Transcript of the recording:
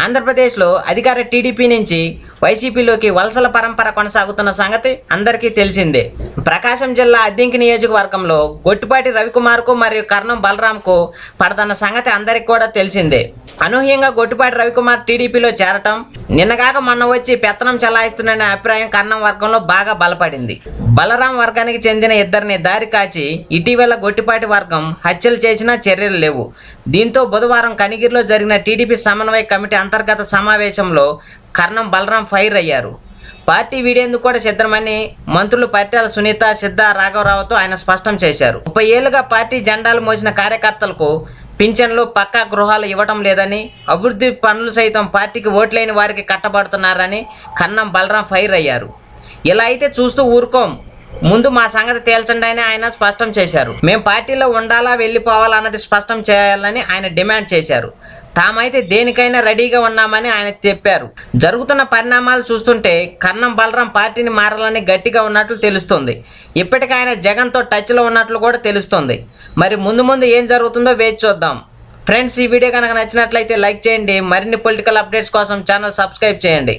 ఆంధ్రప్రదేశ్లో అధికార టీడీపీ నుంచి వైసీపీలోకి వలసల పరంపర కొనసాగుతున్న సంగతి అందరికీ తెలిసిందే. ప్రకాశం జిల్లా అద్దెంకి నియోజకవర్గంలో గొట్టిపాటి రవికుమార్కు మరియు కర్ణం బలరాంకు పడదన్న సంగతి అందరికీ కూడా తెలిసిందే. అనూహ్యంగా గొట్టిపాటి రవికుమార్ టీడీపీలో చేరటం నిన్నగాక మొన్న వచ్చి పెత్తనం చెలాయిస్తున్న అభిప్రాయం కర్ణం వర్గంలో బాగా బలపడింది. బలరాం వర్గానికి చెందిన ఇద్దరిని దారి కాచి ఇటీవల గొట్టిపాటి వర్గం హత్యలు చేసినా చర్యలు లేవు. దీంతో బుధవారం కనిగిరిలో జరిగిన టీడీపీ సమన్వయ కమిటీ అంతర్గత సమావేశంలో కర్ణం బలరాం ఫైర్ అయ్యారు. పార్టీ వీడేందుకు కూడా సిద్ధమని మంత్రులు పరిటాల సునీత సిద్ధ రాఘవరావుతో ఆయన స్పష్టం చేశారు. ముప్పై ఏళ్ళుగా పార్టీ జెండాలు మోసిన కార్యకర్తలకు పింఛన్లు పక్కా గృహాలు ఇవ్వటం లేదని అభివృద్ధి పనులు సైతం పార్టీకి ఓట్లేని వారికి కట్టబడుతున్నారని కన్నం బలరాం ఫైర్ అయ్యారు. ఇలా అయితే చూస్తూ ఊరుకోం. ముందు మా సంగతి తేల్చండి అని ఆయన స్పష్టం చేశారు. మేము పార్టీలో ఉండాలా వెళ్ళిపోవాలా అన్నది స్పష్టం చేయాలని ఆయన డిమాండ్ చేశారు. తామైతే దేనికైనా రెడీగా ఉన్నామని ఆయన చెప్పారు. జరుగుతున్న పరిణామాలు చూస్తుంటే కన్నం బలరాం పార్టీని మారాలని గట్టిగా ఉన్నట్లు తెలుస్తుంది. ఇప్పటికీ ఆయన జగన్తో టచ్లో ఉన్నట్లు కూడా తెలుస్తుంది. మరి ముందు ముందు ఏం జరుగుతుందో వేచి చూద్దాం. ఫ్రెండ్స్ ఈ వీడియో కనుక నచ్చినట్లయితే లైక్ చేయండి. మరిన్ని పొలిటికల్ అప్డేట్స్ కోసం ఛానల్ సబ్స్క్రైబ్ చేయండి.